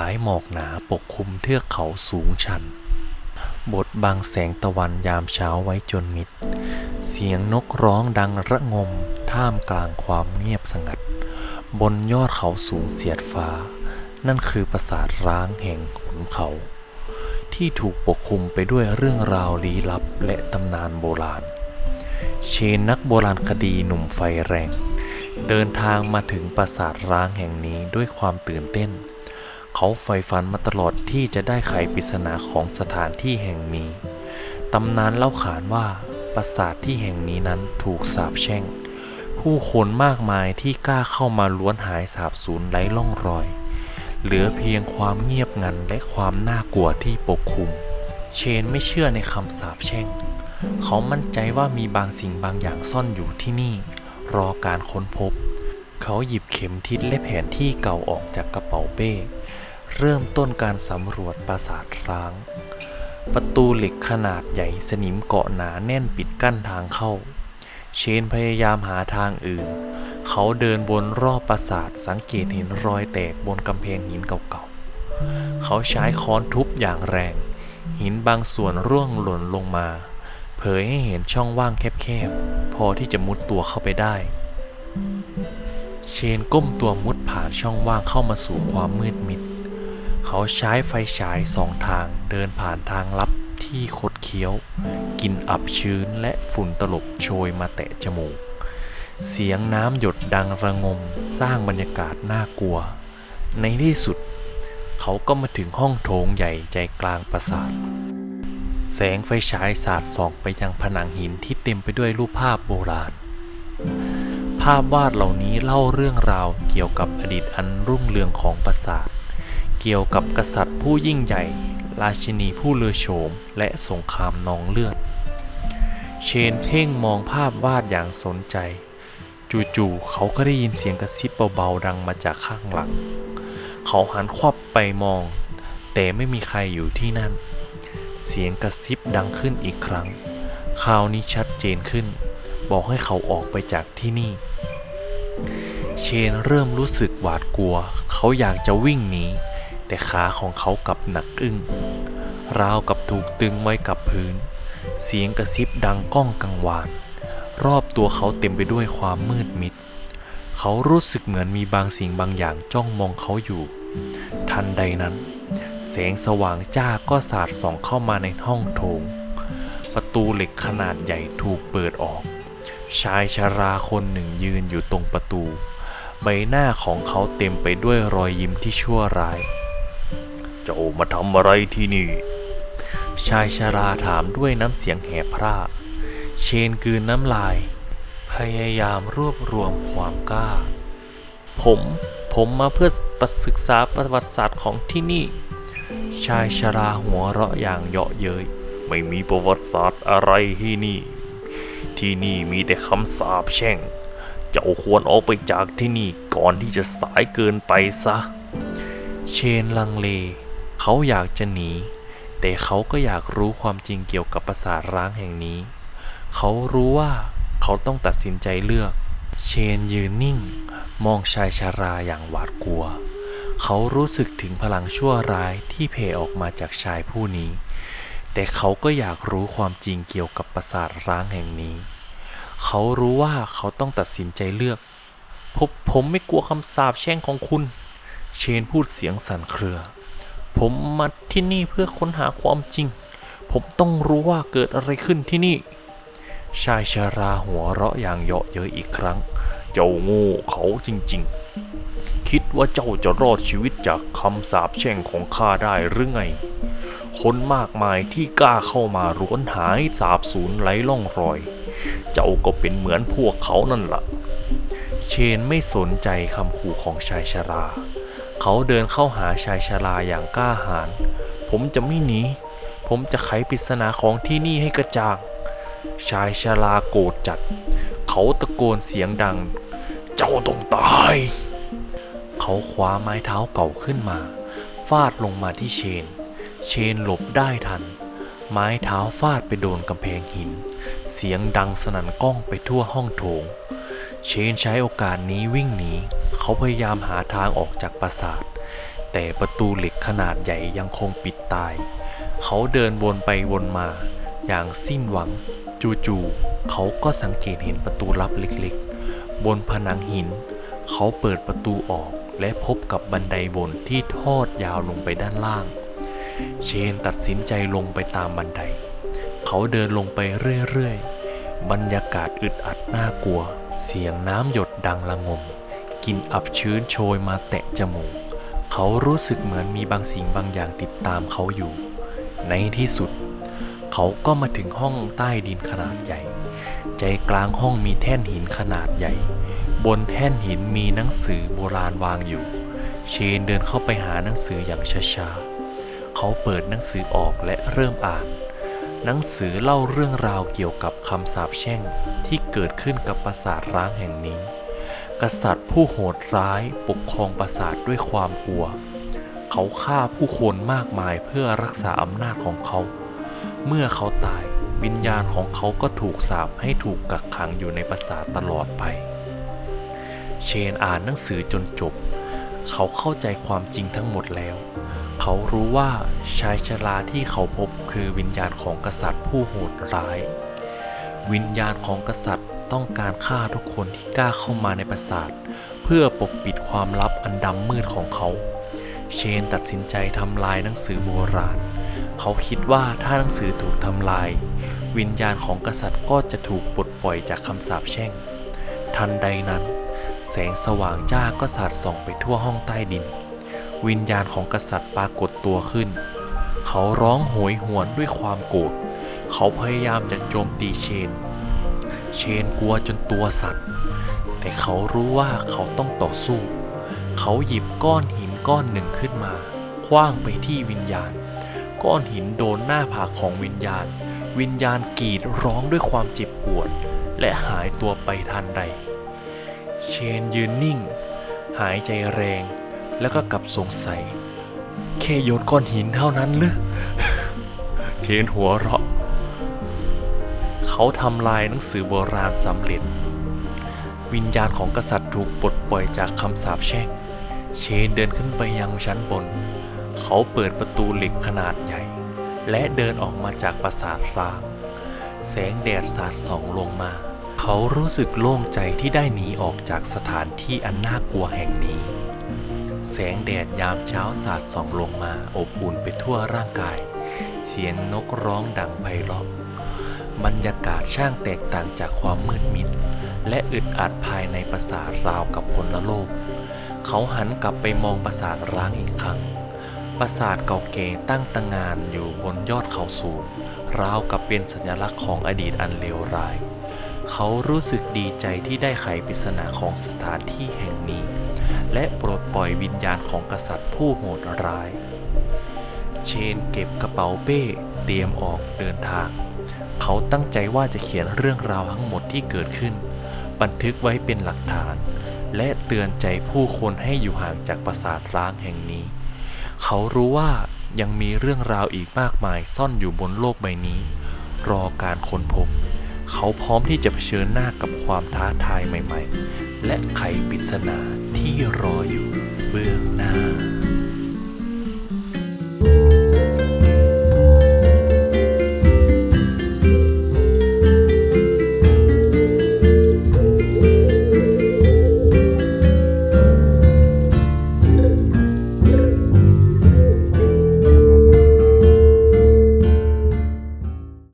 ายหมอกหนาปกคลุมเทือกเขาสูงชัน บดบังแสงตะวันยามเช้าไว้จนมิด เสียงนกร้องดังระงม ท่ามกลางความเงียบสงัด บนยอดเขาสูงเสียดฟ้า นั่นคือปราสาทร้างแห่งขุนเขา ที่ถูกปกคลุมไปด้วยเรื่องราวลี้ลับและตำนานโบราณ เชนนักโบราณคดีหนุ่มไฟแรงเดินทางมาถึงปราสาทร้างแห่งนี้ด้วยความตื่นเต้น เขาใฝ่ฝันมาตลอดที่จะได้ไขปริศนาของสถานที่แห่งนี้ ตำนานเล่าขานว่าปราสาทที่แห่งนี้นั้นถูกสาปแช่ง ผู้คนมากมายที่กล้าเข้ามาล้วนหายสาบสูญไร้ล่องรอย เหลือเพียงความเงียบงันและความน่ากลัวที่ปกคลุม เชนไม่เชื่อในคำสาปแช่ง เขามั่นใจว่ามีบางสิ่งบางอย่างซ่อนอยู่ที่นี่ รอการค้นพบ เขาหยิบเข็มทิศและแผนที่เก่าออกจากกระเป๋าเป้ เริ่มต้นการสำรวจปราสาทร้าง ประตูเหล็กขนาดใหญ่สนิมเกาะหนาแน่นปิดกั้นทางเข้า เชนพยายามหาทางอื่น เขาเดินบนรอบปราสาทสังเกตเห็นรอยแตกบนกำแพงหินเก่าๆ เขาใช้ค้อนทุบอย่างแรง หินบางส่วนร่วงหล่นลงมา เผยให้เห็นช่องว่างแคบๆ พอที่จะมุดตัวเข้าไปได้เชนก้มตัวมุดผ่านช่องว่างเข้ามาสู่ความมืดมิด เขาใช้ไฟฉายสองทางเดินผ่านทางลับที่คดเคี้ยว กินอับชื้นและฝุ่นตลบโชยมาแตะจมูก เสียงน้ำหยดดังระงมสร้างบรรยากาศน่ากลัว ในที่สุด เขาก็มาถึงห้องโถงใหญ่ใจกลางปราสาท แสงไฟฉายสาดส่องไปยังผนังหินที่เต็มไปด้วยรูปภาพโบราณ ภาพวาดเหล่านี้เล่าเรื่องราวเกี่ยวกับอดีตอันรุ่งเรืองของปราสาท เกี่ยวกับกษัตริย์ผู้ยิ่งใหญ่ ราชินีผู้เลือโฉม และสงครามนองเลือด เชนเพ่งมองภาพวาดอย่างสนใจ จู่ๆเขาก็ได้ยินเสียงกระซิบเบาๆดังมาจากข้างหลัง เขาหันควับไปมอง แต่ไม่มีใครอยู่ที่นั่น เสียงกระซิบดังขึ้นอีกครั้ง คราวนี้ชัดเจนขึ้น บอกให้เขาออกไปจากที่นี่เชนเริ่มรู้สึกหวาดกลัว เขาอยากจะวิ่งหนี แต่ขาของเขากลับหนักอึ้งราวกับถูกตึงไว้กับพื้น เสียงกระซิบดังก้องกังวาน รอบตัวเขาเต็มไปด้วยความมืดมิด เขารู้สึกเหมือนมีบางสิ่งบางอย่างจ้องมองเขาอยู่ ทันใดนั้น แสงสว่างจ้าก็สาดส่องเข้ามาในห้องโถง ประตูเหล็กขนาดใหญ่ถูกเปิดออก ชายชราคนหนึ่งยืนอยู่ตรงประตู ใบหน้าของเขาเต็มไปด้วยรอยยิ้มที่ชั่วร้าย จ้ามาทำอะไรที่นี่ ชายชราถามด้วยน้ำเสียงแหบพร่าเชนกืนน้ำลาย พยายามรวบรวมความกล้า ผมผมมาเพื่อประศึกษาประวัติศาสตร์ของที่นี่ ชายชราหัวเราะอย่างเยาะเย้ยไม่มีประวัติศาสตร์อะไรที่นี่ ที่นี่มีแต่คำสาปแช่ง เจ้าควรออกไปจากที่นี่ก่อนที่จะสายเกินไปซะ เชนลังเล เขาอยากจะหนี แต่เขาก็อยากรู้ความจริงเกี่ยวกับปราสาทร้างแห่งนี้ เขารู้ว่าเขาต้องตัดสินใจเลือก เชนยืนนิ่ง มองชายชาราอย่างหวาดกลัว เขารู้สึกถึงพลังชั่วร้ายที่เพ่ออกมาจากชายผู้นี้ แต่เขาก็อยากรู้ความจริงเกี่ยวกับปราสาทร้างแห่งนี้ เขารู้ว่าเขาต้องตัดสินใจเลือกผมผมไม่กลัวคำสาปแช่งของคุณ เชนพูดเสียงสั่นเครือ ผมมาที่นี่เพื่อค้นหาความจริง ผมต้องรู้ว่าเกิดอะไรขึ้นที่นี่ ชายชาราหัวเราะอย่างเยาะเย้ยอีกครั้ง เจ้าโง่เขาจริง ๆ คิดว่าเจ้าจะรอดชีวิตจากคำสาปแช่งของข้าได้หรือไง คนมากมายที่กล้าเข้ามาร้วนหายสาบสูญไร้ล่องรอย เจ้าก็เป็นเหมือนพวกเขานั่นละ่ะ เชนไม่สนใจคำขู่ของชายชรา เขาเดินเข้าหาชายชราอย่างกล้าหาญ ผมจะไม่หนี ผมจะไขปริศนาของที่นี่ให้กระจ่าง ชายชราโกรธจัด เขาตะโกนเสียงดัง เจ้าต้องตาย เขาคว้าไม้เท้าเก่าขึ้นมา ฟาดลงมาที่เชน เชนหลบได้ทัน ไม้เท้าฟาดไปโดนกำแพงหิน เสียงดังสนั่นก้องไปทั่วห้องโถง เชนใช้โอกาสนี้วิ่งหนี เขาพยายามหาทางออกจากปราสาท แต่ประตูเหล็กขนาดใหญ่ยังคงปิดตาย เขาเดินวนไปวนมา อย่างสิ้นหวัง จู่ๆเขาก็สังเกตเห็นประตูลับเล็กๆ บนผนังหิน เขาเปิดประตูออกและพบกับบันไดวนที่ทอดยาวลงไปด้านล่าง เชนตัดสินใจลงไปตามบันได เขาเดินลงไปเรื่อยๆ บรรยากาศอึดอัดน่ากลัว เสียงน้ำหยดดังละงม กลิ่นอับชื้นโชยมาแตะจมูก เขารู้สึกเหมือนมีบางสิ่งบางอย่างติดตามเขาอยู่ ในที่สุด เขาก็มาถึงห้องใต้ดินขนาดใหญ่ ใจกลางห้องมีแท่นหินขนาดใหญ่ บนแท่นหินมีหนังสือโบราณวางอยู่ เชนเดินเข้าไปหาหนังสืออย่างช้าๆ เขาเปิดหนังสือออกและเริ่มอ่านหนังสือเล่าเรื่องราวเกี่ยวกับคำสาปแช่งที่เกิดขึ้นกับปราสาทร้างแห่งนี้ กษัตริย์ผู้โหดร้ายปกครองปราสาทด้วยความกลัว เขาฆ่าผู้คนมากมายเพื่อรักษาอำนาจของเขา เมื่อเขาตายวิญญาณของเขาก็ถูกสาปให้ถูกกักขังอยู่ในปราสาทตลอดไป เชนอ่านหนังสือจนจบ เขาเข้าใจความจริงทั้งหมดแล้ว เขารู้ว่าชายชราที่เขาพบคือวิญญาณของกษัตริย์ผู้โหดร้าย วิญญาณของกษัตริย์ ต้องการฆ่าทุกคนที่กล้าเข้ามาในปราสาท เพื่อปกปิดความลับอันดำมืดของเขา เชนตัดสินใจทำลายหนังสือโบราณ เขาคิดว่าถ้าหนังสือถูกทำลาย วิญญาณของกษัตริย์ก็จะถูกปลดปล่อยจากคำสาปแช่ง ทันใดนั้น แสงสว่างจ้าก็สาดส่องไปทั่วห้องใต้ดิน วิญญาณของกษัตริย์ปรากฏตัวขึ้น เขาร้องโหยหวนด้วยความโกรธเขาพยายามจะโจมตีเชน เชนกลัวจนตัวสั่นแต่เขารู้ว่าเขาต้องต่อสู้ เขาหยิบก้อนหินก้อนหนึ่งขึ้นมาคว้างไปที่วิญญาณ ก้อนหินโดนหน้าผากของวิญญาณ วิญญาณกรีดร้องด้วยความเจ็บปวด และหายตัวไปทันใด เชนยืนนิ่ง หายใจแรง แล้วก็กลับสงสัยแค่โยนก้อนหินเท่านั้นหรือเชนหัวเราะ เขาทำลายหนังสือโบราณสำเร็จ วิญญาณของกษัตริย์ถูกปลดปล่อยจากคำสาปแช่ง เชนเดินขึ้นไปยังชั้นบน เขาเปิดประตูเหล็กขนาดใหญ่ และเดินออกมาจากปราสาทร้าง แสงแดดสาดส่องลงมา เขารู้สึกโล่งใจที่ได้หนีออกจากสถานที่อันน่ากลัวแห่งนี้ แสงแดดยามเช้าสาดส่องลงมาอบอุ่นไปทั่วร่างกาย เสียงนกร้องดังไพเราะ บรรยากาศช่างแตกต่างจากความมืดมิด และอึดอัดภายในปราสาทราวกับคนละโลก เขาหันกลับไปมองปราสาทร้างอีกครั้ง ปราสาทเก่าแก่ตั้งตระหงานอยู่บนยอดเขาสูง ราวกับเป็นสัญลักษณ์ของอดีตอันเลวร้าย เขารู้สึกดีใจที่ได้ไขปริศนาของสถานที่แห่งนี้ และปลดปล่อยวิญญาณของกษัตริย์ผู้โหดร้าย เชนเก็บกระเป๋าเป้เตรียมออกเดินทาง เขาตั้งใจว่าจะเขียนเรื่องราวทั้งหมดที่เกิดขึ้น บันทึกไว้เป็นหลักฐาน และเตือนใจผู้คนให้อยู่ห่างจากปราสาทร้างแห่งนี้ เขารู้ว่ายังมีเรื่องราวอีกมากมายซ่อนอยู่บนโลกใบนี้ รอการค้นพบ เขาพร้อมที่จะเผชิญหน้ากับความท้าทายใหม่ ๆ และไขปริศนาที่รออยู่เบื้องหน้า